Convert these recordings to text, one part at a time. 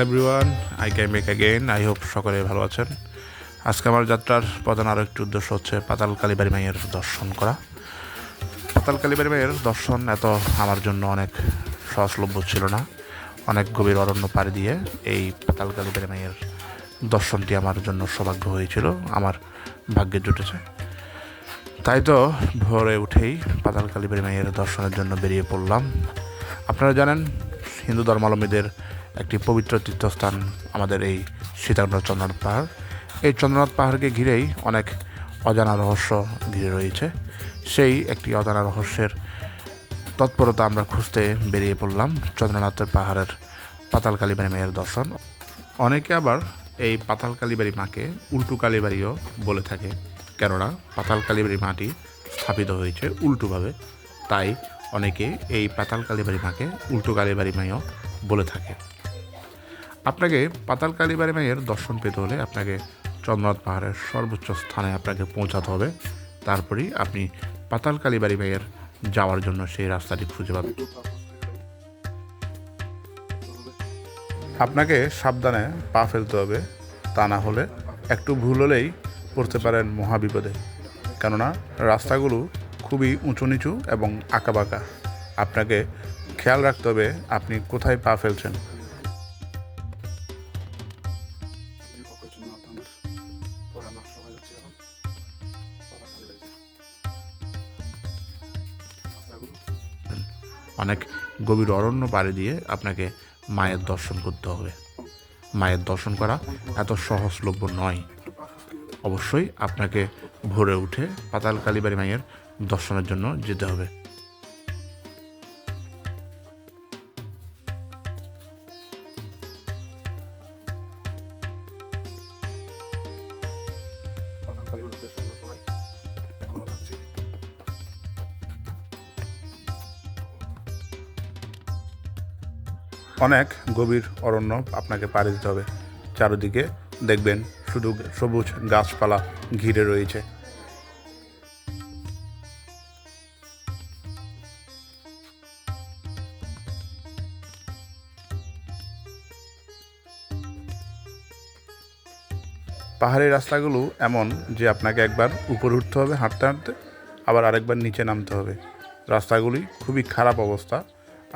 Everyone I came back again I hope সকলে ভালো আছেন। আজকে আমার যাত্রার প্রধান আরও একটি উদ্দেশ্য হচ্ছে পাতাল কালীবাড়ি মাইয়ের দর্শন করা। পাতাল কালীবাড়ি মাইয়ের দর্শন এত আমার জন্য অনেক সহজলভ্য ছিল না। অনেক গভীর অরণ্য পাড়ি দিয়ে এই পাতাল কালীবাড়ি মাইয়ের দর্শনটি আমার জন্য সৌভাগ্য হয়েছিল। আমার ভাগ্যে জুটেছে। তাই তো ভোরে উঠেই পাতাল কালীবাড়ি মাইয়ের দর্শনের জন্য বেরিয়ে পড়লাম। আপনারা জানেন, হিন্দু ধর্মাবলম্বীদের একটি পবিত্র তীর্থস্থান আমাদের এই সীতাকুণ্ড চন্দ্রনাথ পাহাড়। এই চন্দ্রনাথ পাহাড়কে ঘিরেই অনেক অজানা রহস্য ঘিরে রয়েছে। সেই একটি অজানা রহস্যের তৎপরতা আমরা খুঁজতে বেরিয়ে পড়লাম চন্দ্রনাথের পাহাড়ের পাতাল কালীবাড়ি মায়ের দর্শন। অনেকে আবার এই পাতাল কালীবাড়ি মাকে উল্টু কালীবাড়িও বলে থাকে। কেননা পাতাল কালীবাড়ি মাটি স্থাপিত হয়েছে উল্টোভাবে। তাই অনেকে এই পাতাল কালীবাড়ি মাকে উল্টো কালীবাড়ি মাইও বলে থাকে। আপনাকে পাতাল কালীবাড়ি মায়ের দর্শন পেতে হলে আপনাকে চন্দ্রনাথ পাহাড়ের সর্বোচ্চ স্থানে আপনাকে পৌঁছাতে হবে। তারপরেই আপনি পাতাল কালীবাড়ি মায়ের যাওয়ার জন্য সেই রাস্তাটি খুঁজে পাবেন। আপনাকে সাবধানে পা ফেলতে হবে, তা না হলে একটু ভুল হলেই পড়তে পারেন মহাবিপদে। কেননা রাস্তাগুলো খুবই উঁচু নিচু এবং আঁকাবাঁকা আপনাকে খেয়াল রাখতে হবে আপনি কোথায় পা ফেলছেন। অনেক গভীর অরণ্য পাড়ে দিয়ে আপনাকে মায়ের দর্শন করতে হবে। মায়ের দর্শন করা এত সহজলভ্য নয়। অবশ্যই আপনাকে ভোরে উঠে পাতাল কালীবাড়ি মায়ের দর্শনের জন্য যেতে হবে। অনেক গভীর অরণ্য আপনাকে পাড়ি দিতে হবে। চারিদিকে দেখবেন শুধু সবুজ গাছপালা ঘিরে রয়েছে। পাহাড়ি রাস্তাগুলো এমন যে আপনাকে একবার উপরে উঠতে হবে, হাঁটতে হাঁটতে আবার আরেকবার নিচে নামতে হবে। রাস্তাগুলি খুবই খারাপ অবস্থা।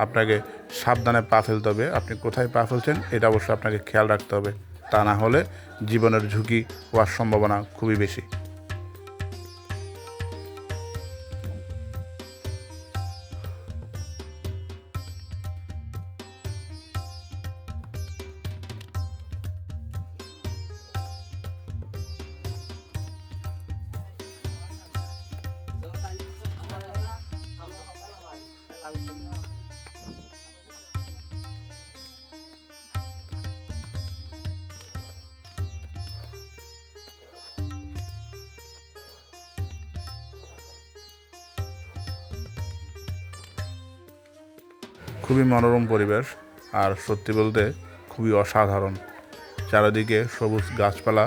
আপনাকে সাবধানে পা ফেলতে হবে। আপনি কোথায় পা ফেলছেন, এটা অবশ্যই আপনাকে খেয়াল রাখতে হবে। তা না হলে জীবনের ঝুঁকি হওয়ার সম্ভাবনা খুবই বেশি। খুবই মনোরম পরিবেশ, আর সত্যি বলতে খুবই অসাধারণ। চারিদিকে সবুজ গাছপালা,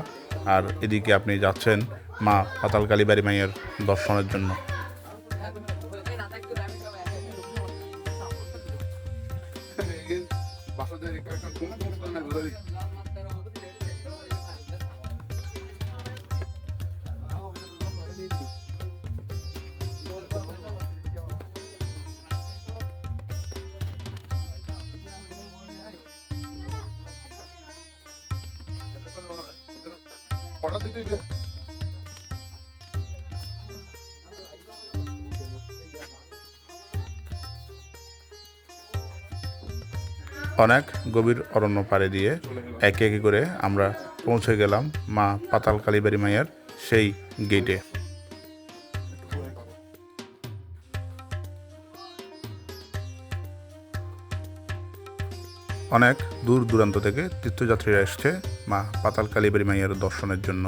আর এদিকে আপনি যাচ্ছেন মা পাতালকালী কালীবাড়ি মাইয়ের দর্শনের জন্য। অনেক গভীর অরণ্য পাড়ে দিয়ে একে একে করে আমরা পৌঁছে গেলাম মা পাতাল কালীবাড়ি মাইয়ের সেই গেটে অনেক দূর দূরান্ত থেকে তীর্থযাত্রীরা এসছে মা পাতাল কালীবাড়ি মাইয়ের দর্শনের জন্য।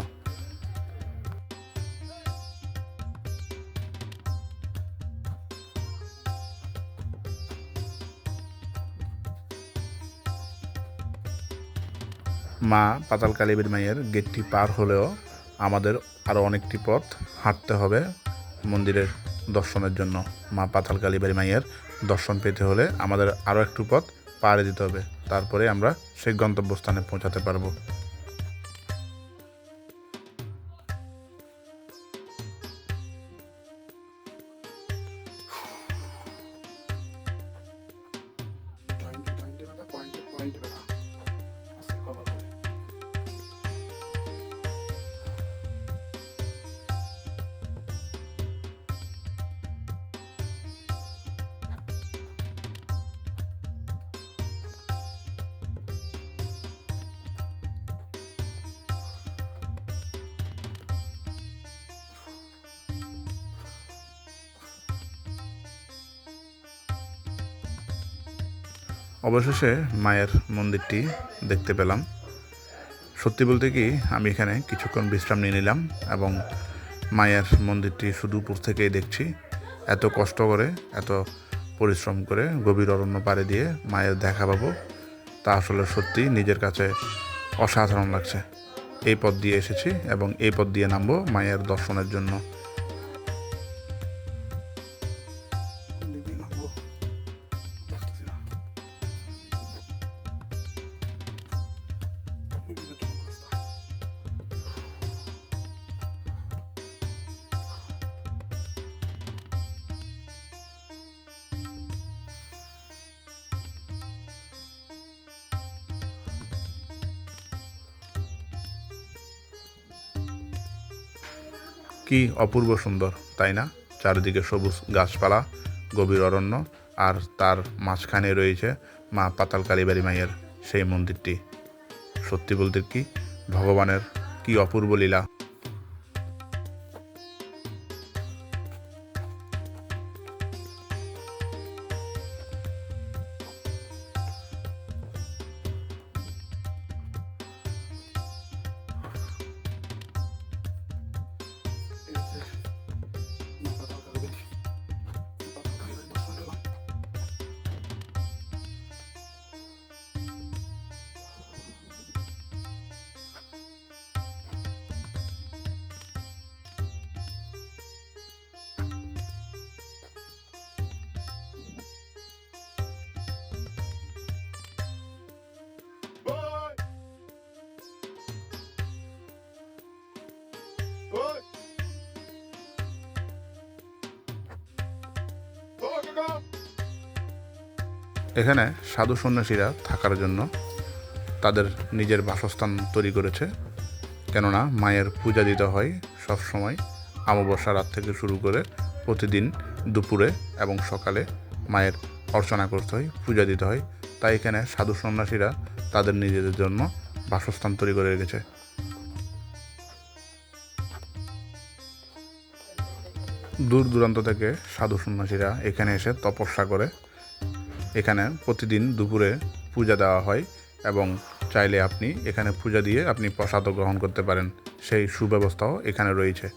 মা পাতাল কালীবাড়ি মাইয়ের গেটটি পার হলেও আমাদের আরও অনেকটি পথ হাঁটতে হবে মন্দিরের দর্শনের জন্য। মা পাতাল কালীবাড়ি মাইয়ের দর্শন পেতে হলে আমাদের আরও একটু পথ পাড়ে দিতে হবে। তারপরে আমরা সেই গন্তব্যস্থানে পৌঁছাতে পারব। অবশেষে মায়ের মন্দিরটি দেখতে পেলাম। সত্যি বলতে কি, আমি এখানে কিছুক্ষণ বিশ্রাম নিয়ে নিলাম এবং মায়ের মন্দিরটি শুধু উপর থেকেই দেখছি। এত কষ্ট করে, এত পরিশ্রম করে, গভীর অরণ্য পাড়ে দিয়ে মায়ের দেখা পাবো, তা আসলে সত্যি নিজের কাছে অসাধারণ লাগছে। এই পথ দিয়ে এসেছি এবং এই পথ দিয়ে নামবো মায়ের দর্শনের জন্য। কি অপূর্ব সুন্দর, তাই না? চারিদিকে সবুজ গাছপালা, গভীর অরণ্য, আর তার মাঝখানে রয়েছে মা পাতাল কালীবাড়ি মায়ের সেই মন্দিরটি। সত্যি বলতে কি, ভগবানের কি অপূর্ব লীলা। এখানে সাধু সন্ন্যাসীরা থাকার জন্য তাদের নিজের বাসস্থান তৈরি করেছে। কেননা মায়ের পূজা দিতে হয় সব সময় অমাবস্যা রাত থেকে শুরু করে প্রতিদিন দুপুরে এবং সকালে মায়ের অর্চনা করতে হয়, পূজা দিতে হয়। তাই এখানে সাধু সন্ন্যাসীরা তাদের নিজেদের জন্য বাসস্থান তৈরি করে রেখেছে। দূর দূরান্ত থেকে সাধু সন্ন্যাসীরা এখানে এসে তপস্যা করে। এখানে প্রতিদিন দুপুরে পূজা দেওয়া হয় এবং চাইলে আপনি এখানে পূজা দিয়ে আপনি প্রসাদও গ্রহণ করতে পারেন। সেই সুব্যবস্থাও এখানে রয়েছে।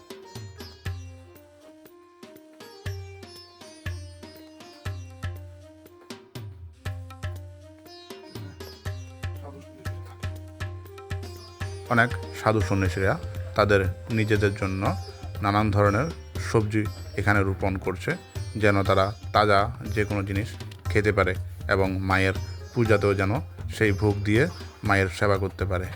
অনেক সাধু সন্ন্যাসীরা তাদের নিজেদের জন্য নানান ধরনের সবজি এখানে রোপণ করছে, যেন তারা তাজা যে কোনো জিনিস খেতে পারে এবং মায়ের পূজাতেও যেন সেই ভোগ দিয়ে মায়ের সেবা করতে পারে।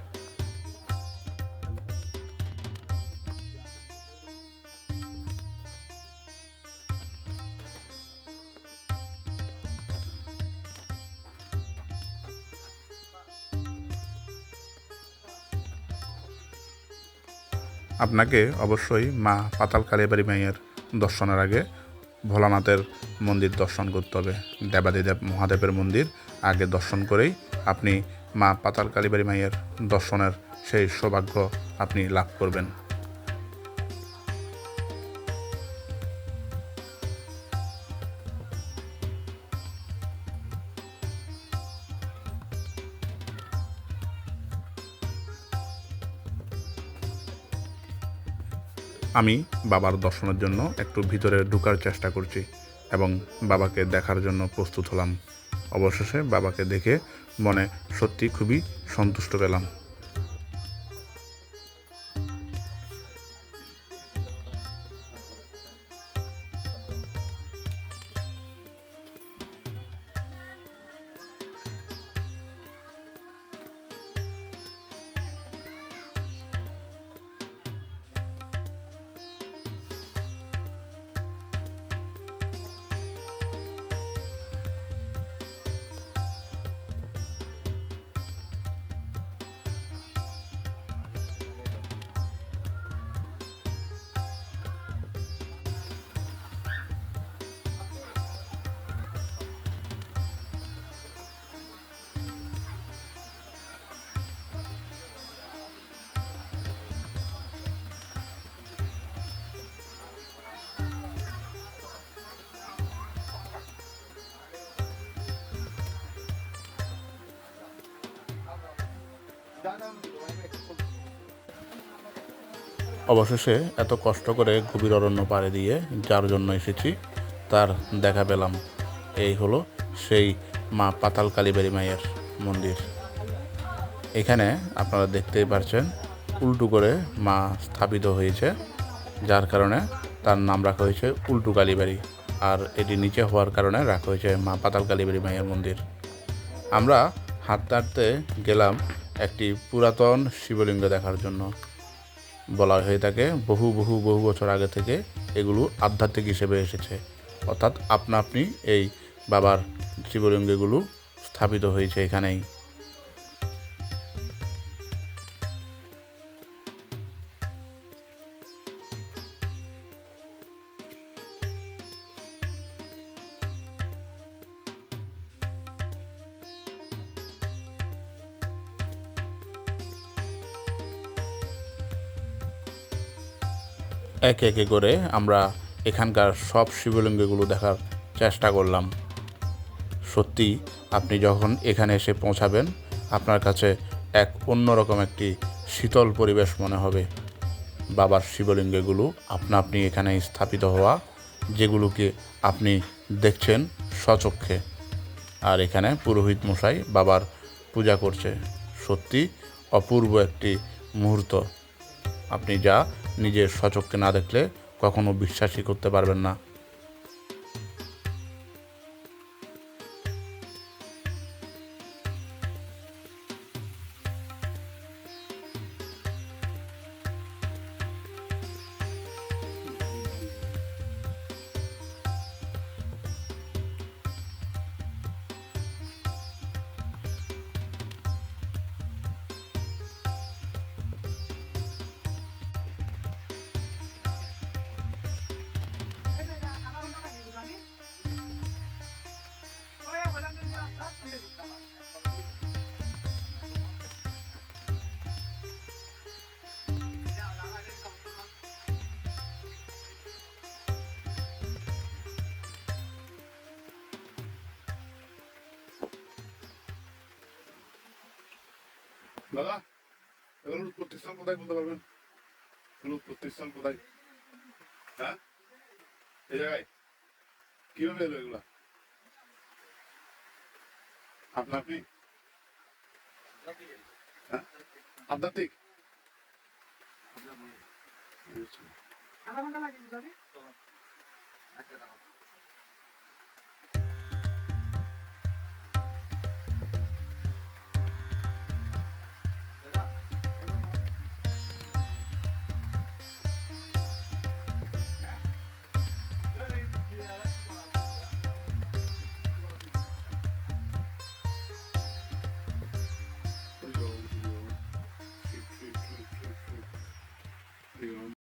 আপনাকে অবশ্যই মা পাতাল কালীবাড়ি মাইয়ের দর্শনের আগে ভোলানাথের মন্দির দর্শন করতে হবে, দেবাদিদেব মহাদেবের মন্দির। আগে দর্শন করেই আপনি মা পাতাল কালীবাড়ি মাইয়ের দর্শনের সেই সৌভাগ্য আপনি লাভ করবেন। আমি বাবার দর্শনের জন্য একটু ভিতরে ঢুকার চেষ্টা করছি এবং বাবাকে দেখার জন্য প্রস্তুত হলাম। অবশেষে বাবাকে দেখে মনে সত্যি খুবই সন্তুষ্ট পেলাম। অবশেষে এত কষ্ট করে গভীর অরণ্য পাড়ে দিয়ে যার জন্য এসেছি, তার দেখা পেলাম। এই হলো সেই মা পাতাল কালীবাড়ি মায়ের মন্দির। এখানে আপনারা দেখতেই পারছেন, উল্টু করে মা স্থাপিত হয়েছে, যার কারণে তার নাম রাখা হয়েছে উল্টু কালীবাড়ি আর এটি নিচে হওয়ার কারণে রাখা হয়েছে মা পাতাল কালীবাড়ি মায়ের মন্দির। আমরা হাঁটতে হাঁটতে গেলাম একটি পুরাতন শিবলিঙ্গ দেখার জন্য বলা হয়ে থাকে। বহু বহু বহু বছর আগে থেকে এগুলো আধ্যাত্মিক হিসেবে এসেছে। অর্থাৎ আপনা আপনি এই বাবার শিবলিঙ্গগুলো স্থাপিত হয়েছে এখানেই। একে একে করে আমরা এখানকার সব শিবলিঙ্গগুলো দেখার চেষ্টা করলাম। সত্যি, আপনি যখন এখানে এসে পৌঁছাবেন, আপনার কাছে এক অন্যরকম একটি শীতল পরিবেশ মনে হবে। বাবার শিবলিঙ্গগুলো আপনা আপনি এখানে স্থাপিত হওয়া, যেগুলোকে আপনি দেখছেন স্বচক্ষে। আর এখানে পুরোহিত মশাই বাবার পূজা করছে। সত্যি, অপূর্ব একটি মুহূর্ত। আপনি যা নিজের স্বচক্ষে না দেখলে কখনো বিশ্বাসই করতে পারবেন না। দাদা এগুলো উৎপত্তি স্থান কোথায় বলতে পারবেন? এগুলো উৎপত্তি স্থান কোথায়? হ্যাঁ? এই জায়গায়? কীভাবে এলো এগুলা? আপনা আপনি হ্যাঁ? আধ্যাত্মিক? আধা ঘণ্টা লাগে বুঝাবি